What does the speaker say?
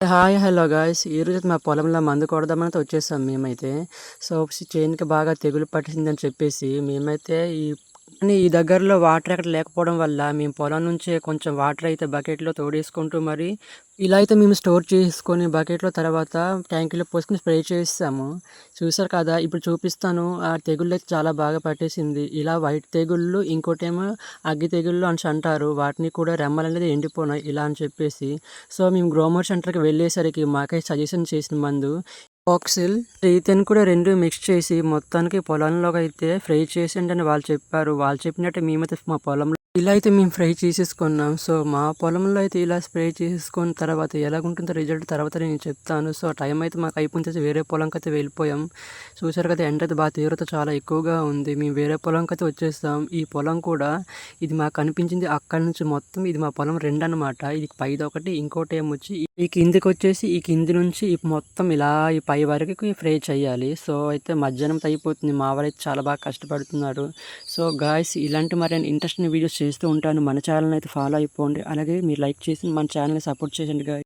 Hi hello guys. ఈరోజు మా పొలంలో మందు కొడదామని వచ్చేసాం మేమైతే. సో చేనుకి బాగా తెగులు పట్టిందని చెప్పేసి మేమైతే ఈ కానీ ఈ దగ్గరలో వాటర్ అక్కడ లేకపోవడం వల్ల మేము పొలం నుంచే కొంచెం వాటర్ అయితే బకెట్లో తోడేసుకుంటూ మరి ఇలా అయితే మేము స్టోర్ చేసుకొని బకెట్లో తర్వాత ట్యాంకీలో పోసుకొని స్ప్రే చేస్తాము చూసారు కదా ఇప్పుడు చూపిస్తాను. ఆ తెగుళ్ళు అయితే చాలా బాగా పట్టేసింది. ఇలా వైట్ తెగుళ్ళు ఇంకోటేమో అగ్గి తెగుళ్ళు అని అంటారు. వాటిని కూడా రెమ్మలు అనేది ఎండిపోయినాయి ఇలా అని చెప్పేసి. సో మేము గ్రోమర్ సెంటర్కి వెళ్ళేసరికి మాకై సజెషన్ చేసిన మందు ఆక్సిల్ రీతెన్ కూడా రెండు మిక్స్ చేసి మొత్తానికి పొలంలోకి అయితే ఫ్రై చేసిండని వాళ్ళు చెప్పారు. వాళ్ళు చెప్పినట్టు మేమైతే మా పొలంలో ఇలా అయితే మేము ఫ్రై చేసేసుకున్నాం. సో మా పొలంలో అయితే ఇలా స్ప్రే చేసేసుకున్న తర్వాత ఎలాగుంటుందో రిజల్ట్ తర్వాత నేను చెప్తాను. సో టైం అయితే మాకు అయిపోతే వేరే పొలంకి అయితే వెళ్ళిపోయాం. చూసారు కదా ఎండ అయితే బాగా తీవ్రత చాలా ఎక్కువగా ఉంది. మేము వేరే పొలంకి అయితే వచ్చేస్తాం ఈ పొలం కూడా ఇది మాకు కనిపించింది అక్కడి నుంచి మొత్తం ఇది మా పొలం రెండు అనమాట ఇది పైది ఒకటి ఇంకోటి ఏమొచ్చి ఈ కిందికి వచ్చేసి ఈ కింది నుంచి మొత్తం ఇలా ఈ పై వరకు ఫ్రై చేయాలి. సో అయితే మధ్యాహ్నం అయిపోతుంది. మా వాళ్ళు అయితే చాలా బాగా కష్టపడుతున్నారు. సో గాయస్ ఇలాంటి మరి ఇంట్రెస్టింగ్ వీడియోస్ చేస్తూ ఉంటాను. మన ఛానల్ అయితే ఫాలో అయిపోండి. అలాగే మీరు లైక్ చేసి మన ఛానల్ని సపోర్ట్ చేయండి గాయ